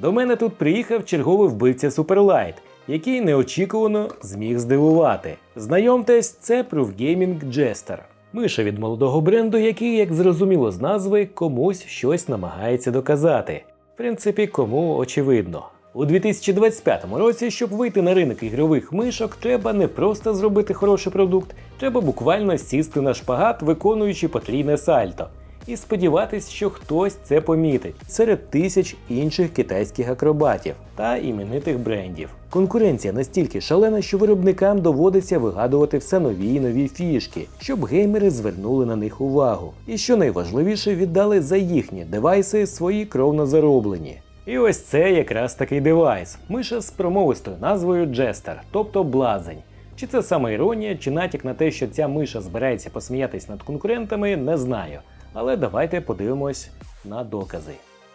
До мене тут приїхав черговий вбивця Superlight, який неочікувано зміг здивувати. Знайомтесь, це Proof Gaming Jester. Миша від молодого бренду, який, як зрозуміло з назви, комусь щось намагається доказати. В принципі, кому очевидно. У 2025 році, щоб вийти на ринок ігрових мишок, треба не просто зробити хороший продукт, треба буквально сісти на шпагат, виконуючи потрійне сальто. І сподіватись, що хтось це помітить серед тисяч інших китайських акробатів та іменитих брендів. Конкуренція настільки шалена, що виробникам доводиться вигадувати все нові і нові фішки, щоб геймери звернули на них увагу. І що найважливіше, віддали за їхні девайси свої кровно зароблені. І ось це якраз такий девайс. Миша з промовистою назвою Jester, тобто блазень. Чи це саме іронія, чи натяк на те, що ця миша збирається посміятись над конкурентами, не знаю. Але давайте подивимось на докази.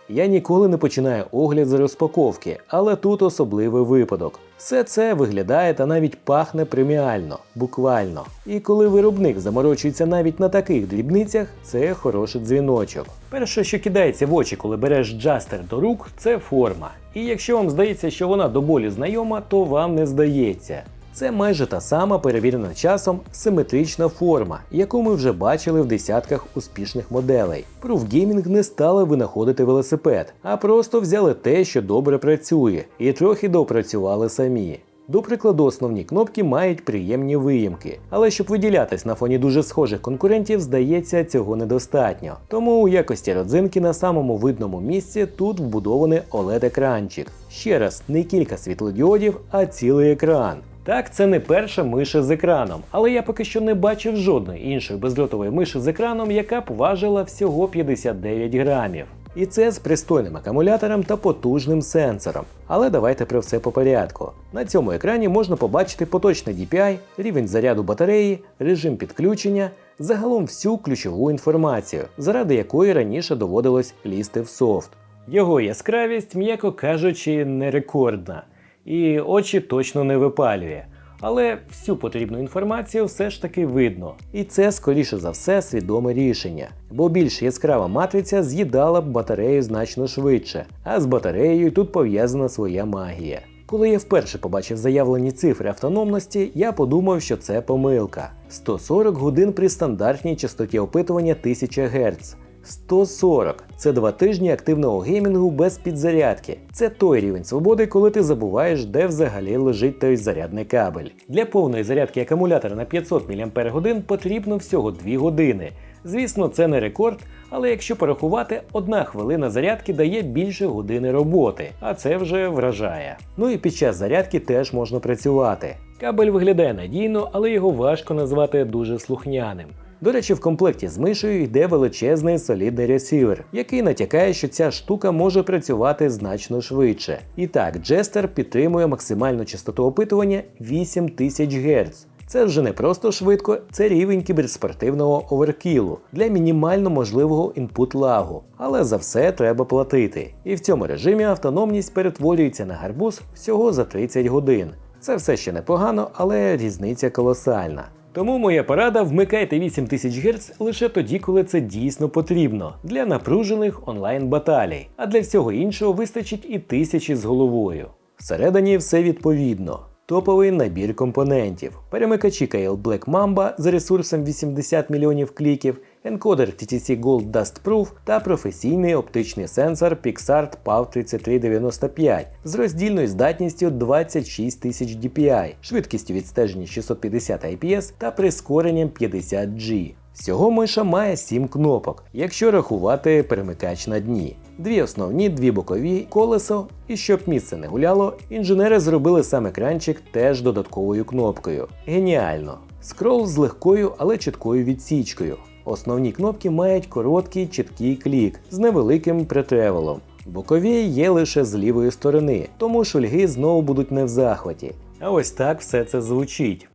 Я ніколи не починаю огляд з розпаковки, але тут особливий випадок. Все це виглядає та навіть пахне преміально, буквально. І коли виробник заморочується навіть на таких дрібницях, це хороший дзвіночок. Перше, що кидається в очі, коли береш джастер до рук, це форма. І якщо вам здається, що вона до болі знайома, то вам не здається. Це майже та сама перевірена часом симетрична форма, яку ми вже бачили в десятках успішних моделей. Proof не стали винаходити велосипед, а просто взяли те, що добре працює, і трохи доопрацювали самі. До прикладу, основні кнопки мають приємні виїмки, але щоб виділятись на фоні дуже схожих конкурентів, здається, цього недостатньо. Тому у якості родзинки на самому видному місці тут вбудований OLED-екранчик. Ще раз, не кілька світлодіодів, а цілий екран. Так, це не перша миша з екраном, але я поки що не бачив жодної іншої безльотової миші з екраном, яка б важила всього 59 грамів. І це з пристойним акумулятором та потужним сенсором. Але давайте про все по порядку. На цьому екрані можна побачити поточний DPI, рівень заряду батареї, режим підключення, загалом всю ключову інформацію, заради якої раніше доводилось лізти в софт. Його яскравість, м'яко кажучи, не рекордна і очі точно не випалює. Але всю потрібну інформацію все ж таки видно. І це, скоріше за все, свідоме рішення, бо більш яскрава матриця з'їдала б батарею значно швидше, а з батареєю тут пов'язана своя магія. Коли я вперше побачив заявлені цифри автономності, я подумав, що це помилка. 140 годин при стандартній частоті опитування 1000 Гц. 140 це два тижні активного геймінгу без підзарядки. Це той рівень свободи, коли ти забуваєш, де взагалі лежить той зарядний кабель. Для повної зарядки акумулятора на 500 мАч потрібно всього 2 години. Звісно, це не рекорд, але якщо порахувати, одна хвилина зарядки дає більше години роботи, а це вже вражає. Ну і під час зарядки теж можна працювати. Кабель виглядає надійно, але його важко назвати дуже слухняним. До речі, в комплекті з мишею йде величезний солідний ресівер, який натякає, що ця штука може працювати значно швидше. І так, Jester підтримує максимальну частоту опитування 8000 Гц. Це вже не просто швидко, це рівень кіберспортивного оверкілу для мінімально можливого інпут лагу. Але за все треба платити. І в цьому режимі автономність перетворюється на гарбуз всього за 30 годин. Це все ще непогано, але різниця колосальна. Тому моя порада вмикайте 8000 Гц лише тоді, коли це дійсно потрібно для напружених онлайн баталій, а для всього іншого вистачить і тисячі з головою. Всередині все відповідно. Топовий набір компонентів, перемикачі KL Black Mamba з ресурсом 80 мільйонів кліків, енкодер TTC Gold Dust Proof та професійний оптичний сенсор PixArt PAV 3395 з роздільною здатністю 26 тисяч DPI, швидкістю відстеження 650 IPS та прискоренням 50G. Всього миша має 7 кнопок, якщо рахувати перемикач на дні. Дві основні, дві бокові, колесо, і щоб місце не гуляло, інженери зробили сам екранчик теж додатковою кнопкою. Геніально! Скрол з легкою, але чіткою відсічкою. Основні кнопки мають короткий чіткий клік з невеликим претревелом. Бокові є лише з лівої сторони, тому шульги знову будуть не в захваті. А ось так все це звучить.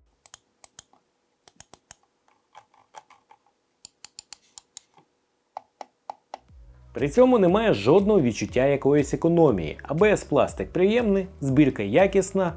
При цьому немає жодного відчуття якоїсь економії, АБС пластик приємний, збірка якісна,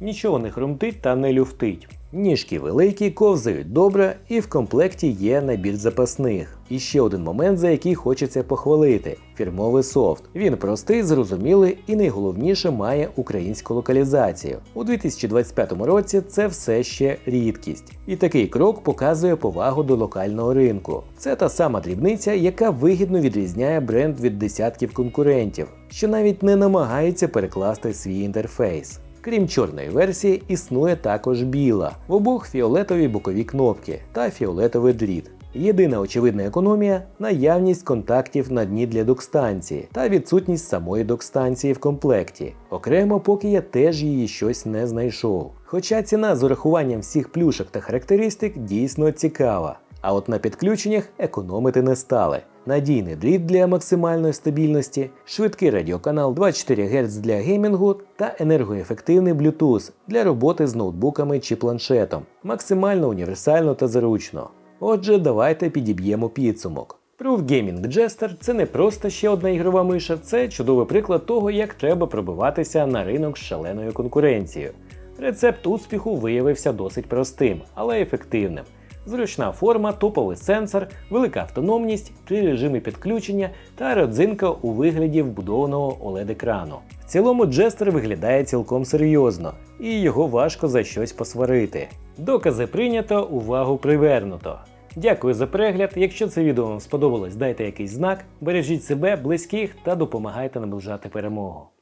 нічого не хрумтить та не люфтить. Ніжки великі, ковзають добре, і в комплекті є набір запасних. І ще один момент, за який хочеться похвалити: фірмовий софт. Він простий, зрозумілий і найголовніше має українську локалізацію. У 2025 році це все ще рідкість. І такий крок показує повагу до локального ринку. Це та сама дрібниця, яка вигідно відрізняє бренд від десятків конкурентів, що навіть не намагаються перекласти свій інтерфейс. Крім чорної версії, існує також біла, в обох фіолетові бокові кнопки та фіолетовий дріт. Єдина очевидна економія наявність контактів на дні для док-станції та відсутність самої док-станції в комплекті. Окремо, поки я теж її щось не знайшов. Хоча ціна з урахуванням всіх плюшок та характеристик дійсно цікава. А от на підключеннях економити не стали. Надійний дріт для максимальної стабільності, швидкий радіоканал 24 Гц для геймінгу та енергоефективний Bluetooth для роботи з ноутбуками чи планшетом. Максимально універсально та зручно. Отже, давайте підіб'ємо підсумок. Proof Gaming Jester – це не просто ще одна ігрова миша, це чудовий приклад того, як треба пробиватися на ринок з шаленою конкуренцією. Рецепт успіху виявився досить простим, але ефективним. Зручна форма, топовий сенсор, велика автономність, три режими підключення та родзинка у вигляді вбудованого OLED-екрану. В цілому Jester виглядає цілком серйозно, і його важко за щось посварити. Докази прийнято, увагу привернуто. Дякую за перегляд. Якщо це відео вам сподобалось, дайте якийсь знак, бережіть себе, близьких та допомагайте наближати перемогу.